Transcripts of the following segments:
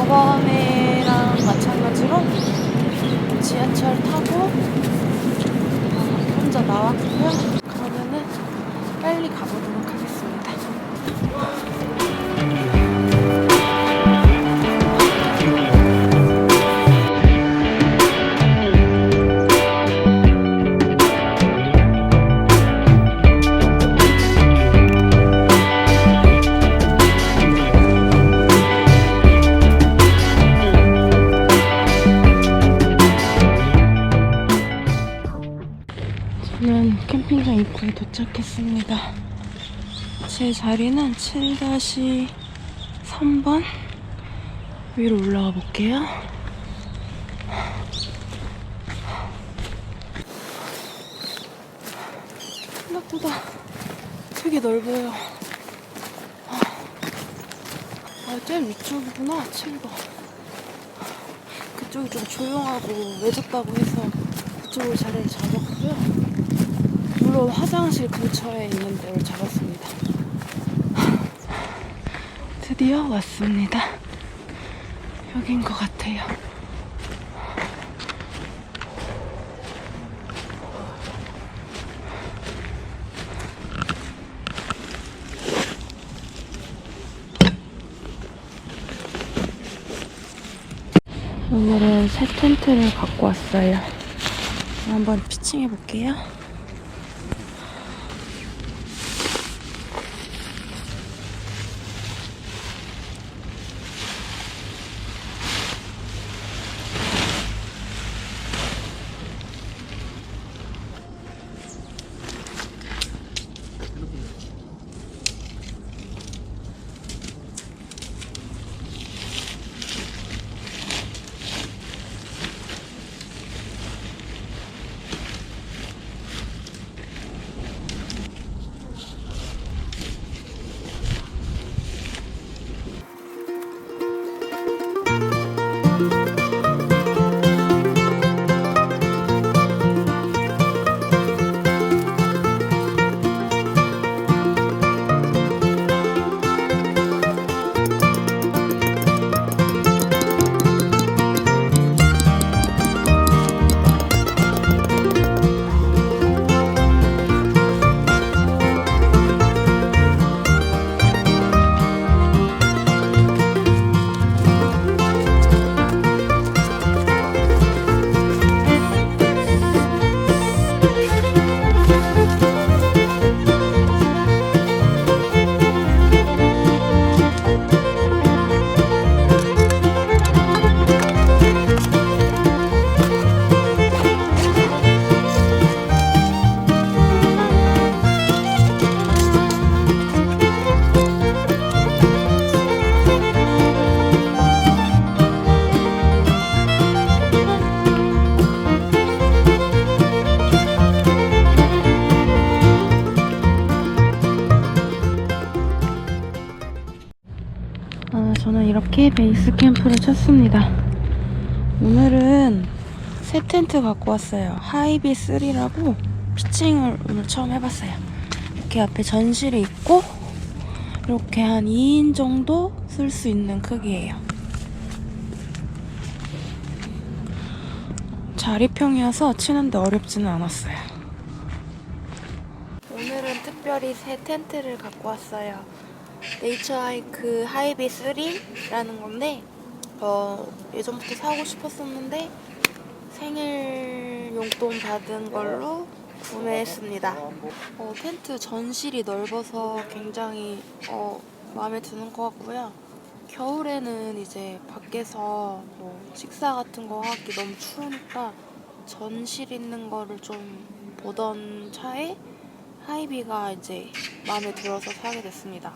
저번에랑 마찬가지로 지하철 타고 어, 혼자 나왔고요. 그러면은 빨리 가보도록 하겠습니다. 자리는 7-3번 위로 올라가 볼게요. 생각보다 되게 넓어요. 아, 제일 위쪽이구나, 7번. 그쪽이 좀 조용하고 외졌다고 해서 그쪽으로 자리를 잡았고요. 물론 화장실 근처에 있는 데를 잡았습니다. 드디어 왔습니다. 여긴 것 같아요. 오늘은 새 텐트를 갖고 왔어요. 한번 피칭해 볼게요. 이렇게 베이스 캠프를 쳤습니다. 오늘은 새 텐트 갖고 왔어요. 하이비 3라고 피칭을 오늘 처음 해봤어요. 이렇게 앞에 전실이 있고 이렇게 한 2인 정도 쓸 수 있는 크기예요. 자리평이어서 치는데 어렵지는 않았어요. 오늘은 특별히 새 텐트를 갖고 왔어요. 네이처 하이크 하이비 3라는 건데 어, 예전부터 사고 싶었었는데 생일 용돈 받은 걸로 구매했습니다. 어, 텐트 전실이 넓어서 굉장히 어, 마음에 드는 것 같고요. 겨울에는 이제 밖에서 뭐 식사 같은 거 하기 너무 추우니까 전실 있는 거를 좀 보던 차에 하이비가 이제 마음에 들어서 사게 됐습니다.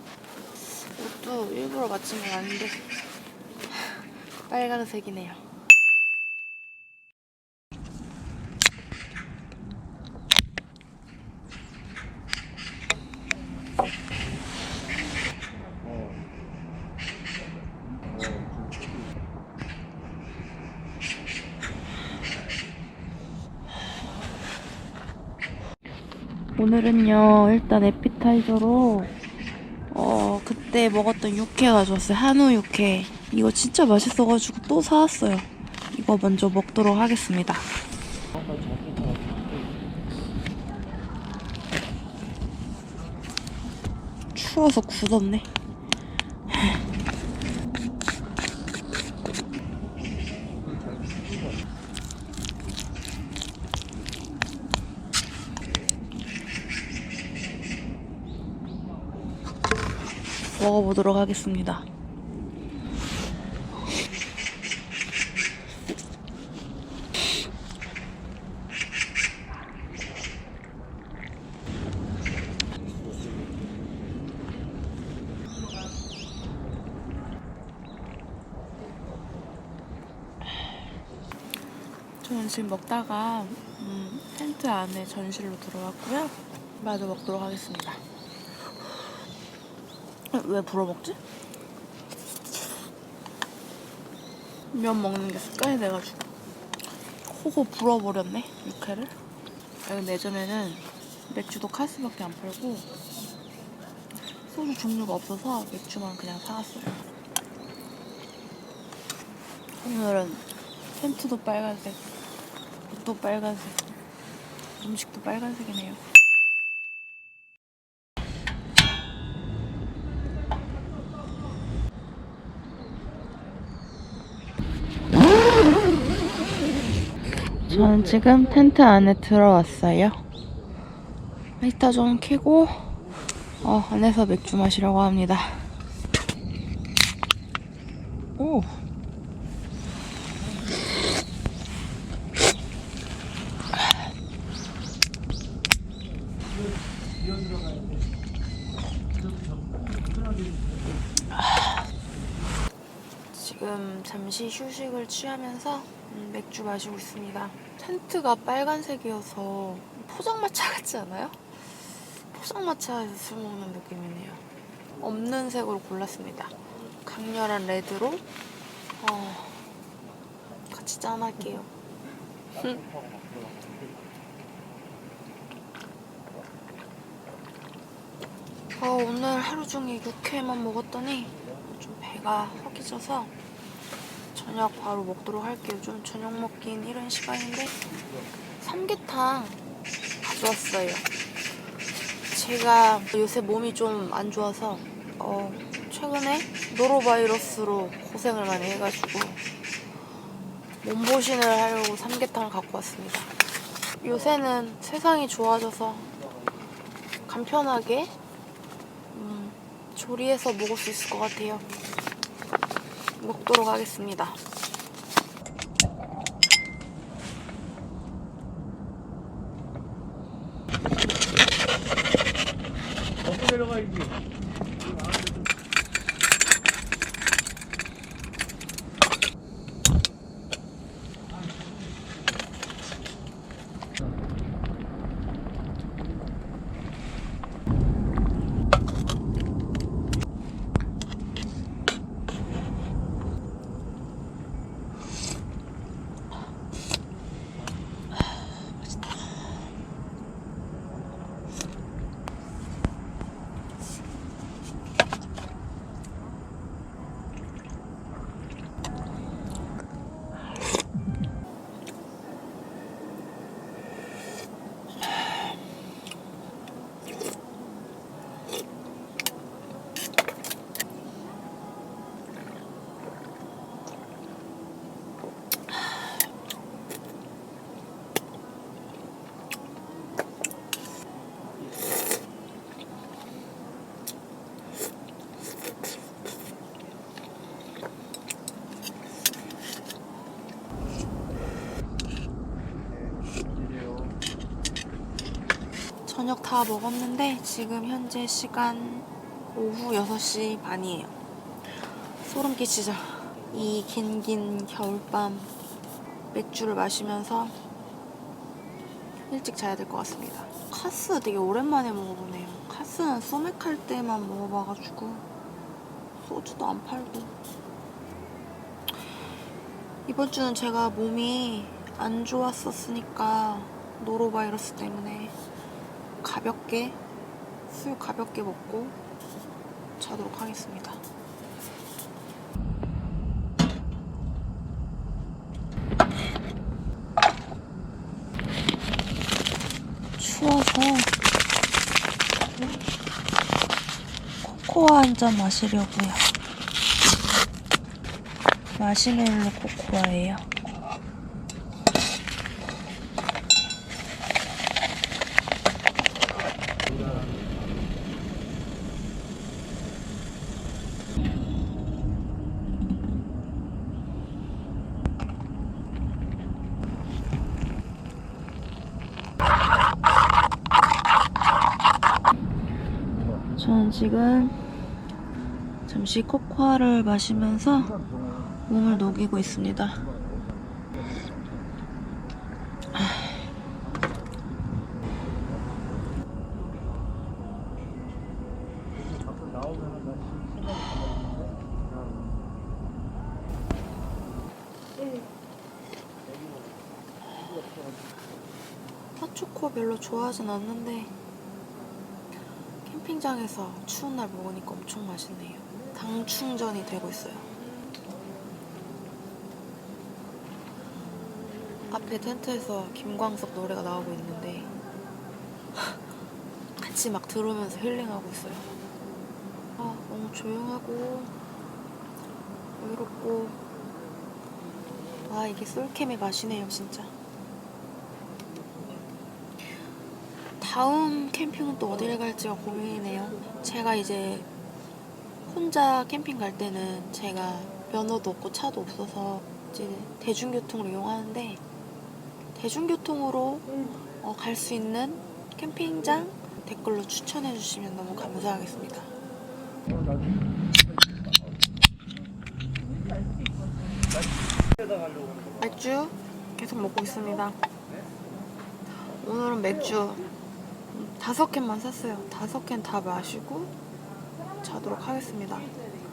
옷도 일부러 맞춘 건 아닌데 빨강색이네요. 오늘은요 일단 에피타이저로 어 그때 먹었던 육회 가져왔어요. 한우 육회. 이거 진짜 맛있어가지고 또 사왔어요. 이거 먼저 먹도록 하겠습니다. 추워서 굳었네 먹어보도록 하겠습니다. 저는 지금 먹다가 음, 텐트 안에 전실로 들어왔고요. 마저 먹도록 하겠습니다. 왜 불어먹지? 면 먹는 게 습관이 돼가지고. 코고 불어버렸네 육회를. 여기 매점에는 맥주도 카스밖에 안 팔고 소주 종류가 없어서 맥주만 그냥 사왔어요. 오늘은 텐트도 빨간색 옷도 빨간색 음식도 빨간색이네요 저는 지금 텐트 안에 들어왔어요. 히터 좀 켜고 어, 안에서 맥주 마시려고 합니다. 오. 지금 잠시 휴식을 취하면서 음, 맥주 마시고 있습니다. 텐트가 빨간색이어서 포장마차 같지 않아요? 포장마차에서 술 먹는 느낌이네요. 없는 색으로 골랐습니다. 강렬한 레드로 어, 같이 짠할게요. 어, 오늘 하루 종일 육회만 먹었더니 좀 배가 허기져서 저녁 바로 먹도록 할게요. 좀 저녁 먹긴 이른 시간인데 삼계탕 가져왔어요. 제가 요새 몸이 좀 안 좋아서 어, 최근에 노로바이러스로 고생을 많이 해가지고 몸보신을 하려고 삼계탕을 갖고 왔습니다. 요새는 세상이 좋아져서 간편하게 음, 조리해서 먹을 수 있을 것 같아요. 먹도록 하겠습니다. 먹고 내려가야지. 저녁 다 먹었는데 지금 현재 시간 오후 6시 반이에요. 소름 끼치죠? 이 긴긴 겨울밤 맥주를 마시면서 일찍 자야 될 것 같습니다. 카스 되게 오랜만에 먹어보네요. 카스는 소맥 할 때만 먹어봐가지고 소주도 안 팔고 이번 주는 제가 몸이 안 좋았었으니까 노로바이러스 때문에 가볍게 술 가볍게 먹고 자도록 하겠습니다. 추워서 코코아 한 잔 마시려고요. 마시멜로 코코아예요. 저는 지금 잠시 코코아를 마시면서 몸을 녹이고 있습니다. 핫초코 별로 좋아하진 않는데 캠핑장에서 추운 날 먹으니까 엄청 맛있네요. 당 충전이 되고 있어요. 앞에 텐트에서 김광석 노래가 나오고 있는데 같이 막 들으면서 힐링하고 있어요. 아 너무 조용하고 외롭고 아 이게 솔캠의 맛이네요 진짜. 다음 캠핑은 또 어디를 갈지가 고민이네요. 제가 이제 혼자 캠핑 갈 때는 제가 면허도 없고 차도 없어서 이제 대중교통을 이용하는데 대중교통으로 어, 갈 수 있는 캠핑장 댓글로 추천해 주시면 너무 감사하겠습니다. 맥주 계속 먹고 있습니다. 오늘은 맥주 다섯 캔만 샀어요. 다섯 캔 다 마시고 자도록 하겠습니다.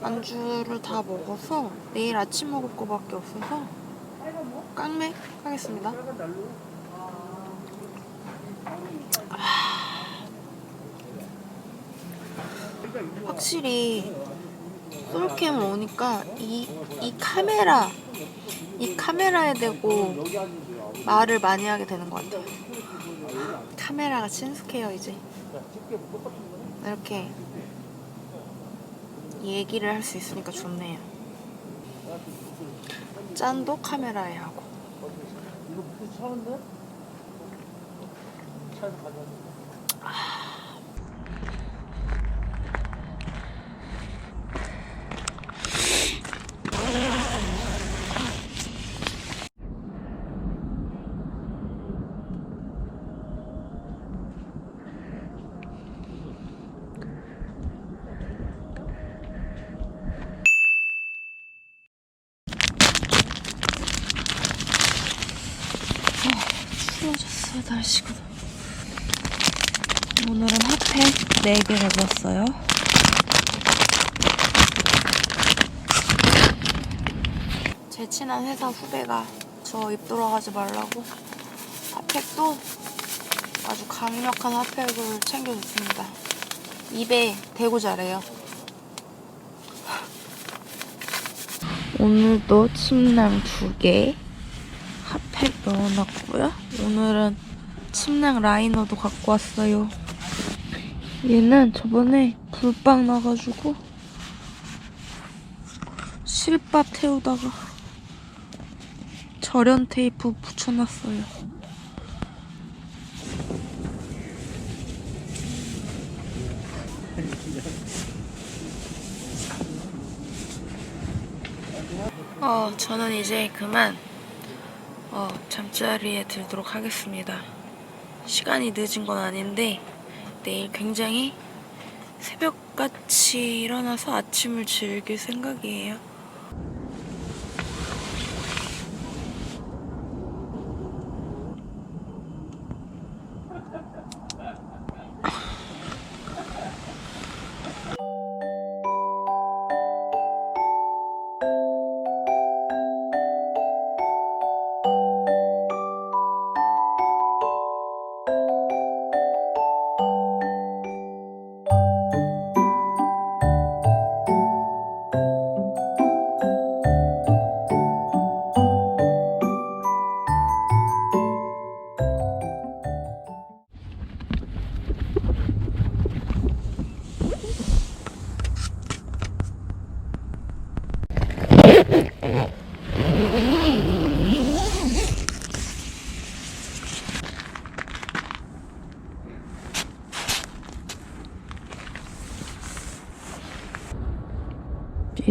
안주를 다 먹어서 내일 아침 먹을 거밖에 없어서 깡맥 하겠습니다. 아. 확실히 솔캠 오니까 이, 이 카메라 이 카메라에 대고 말을 많이 하게 되는 것 같아요. 카메라가 친숙해요 이제 이렇게 얘기를 할 수 있으니까 좋네요. 짠도 카메라에 하고 이거 무슨 차인데? 차에서 가져왔는 날씨가 오늘은 핫팩 4개를 입었어요. 제 친한 회사 후배가 저 입 돌아가지 말라고 핫팩도 아주 강력한 핫팩을 챙겨줬습니다. 입에 대고 자래요. 오늘도 침낭 2개 핫팩 넣어놨고요. 오늘은 침낭 라이너도 갖고 왔어요. 얘는 저번에 불빵 나가지고 실밥 태우다가 절연 테이프 붙여놨어요. 어, 저는 이제 그만 어, 잠자리에 들도록 하겠습니다. 시간이 늦은 건 아닌데 내일 굉장히 새벽같이 일어나서 아침을 즐길 생각이에요.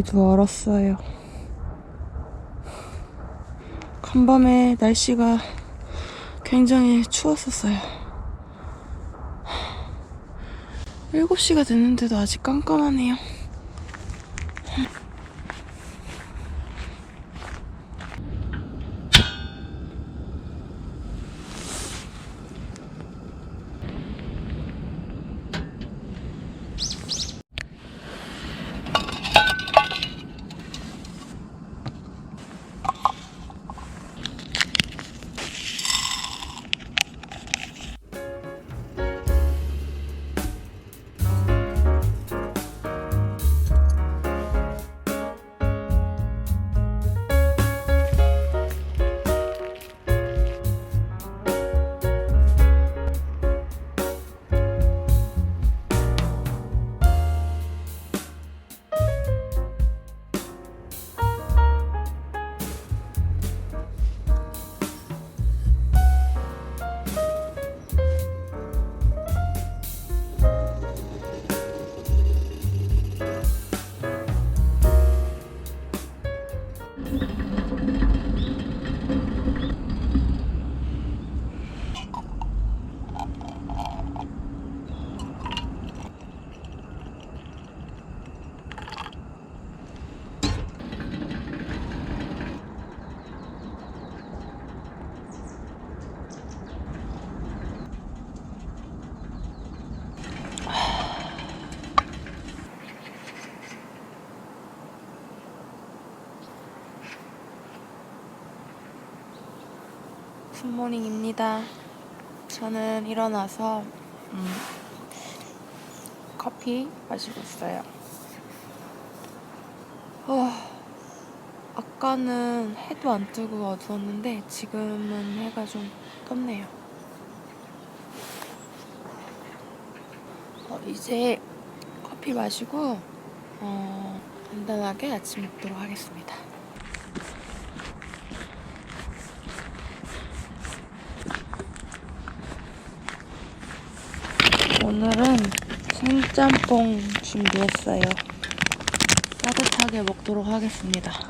비도 얼었어요. 간밤에 날씨가 굉장히 추웠었어요. 7시가 됐는데도 아직 깜깜하네요. 굿모닝입니다. 저는 일어나서 음, 커피 마시고 있어요. 어, 아까는 해도 안 뜨고 어두웠는데 지금은 해가 좀 떴네요. 어, 이제 커피 마시고 어, 간단하게 아침 먹도록 하겠습니다. 오늘은 생짬뽕 준비했어요. 따뜻하게 먹도록 하겠습니다.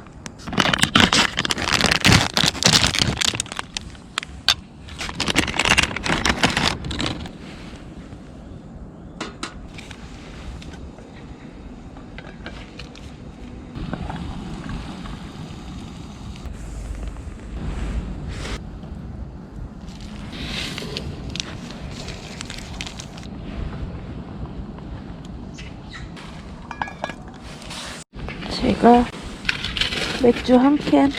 제가 맥주 한 캔,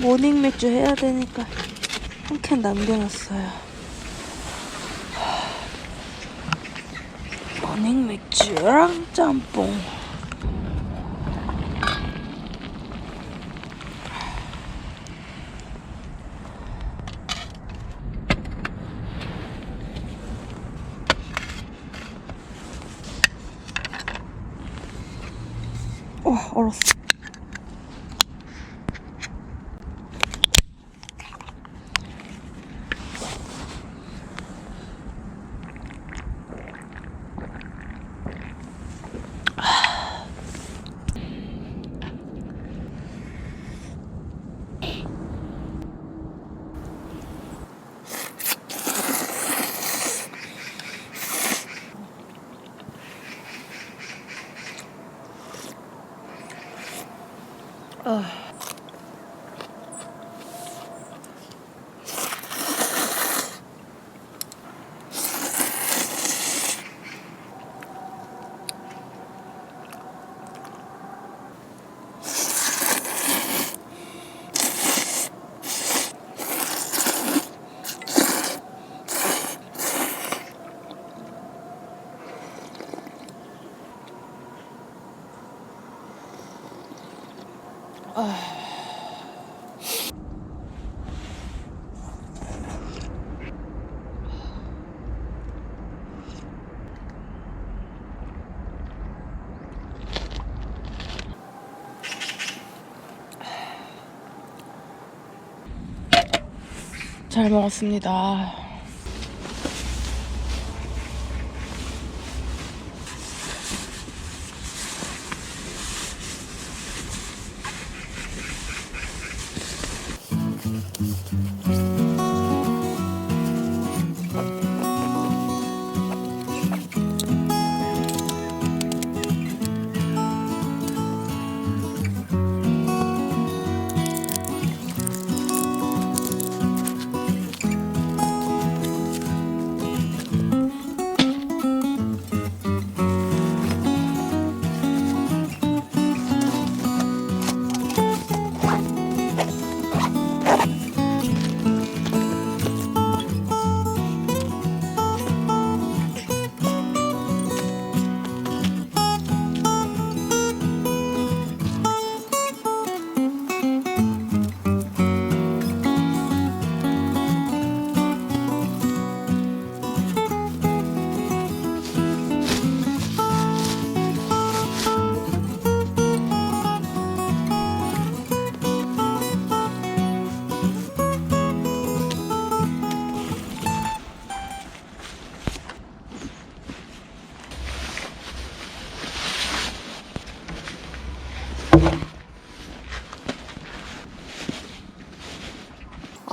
모닝 맥주 해야 되니까 한 캔 남겨놨어요. 모닝 맥주랑 짬뽕. Oh. 잘 먹었습니다.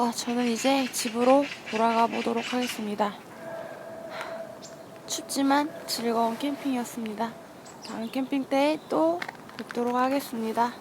아, 저는 이제 집으로 돌아가 보도록 하겠습니다. 춥지만 즐거운 캠핑이었습니다. 다음 캠핑 때 또 뵙도록 하겠습니다.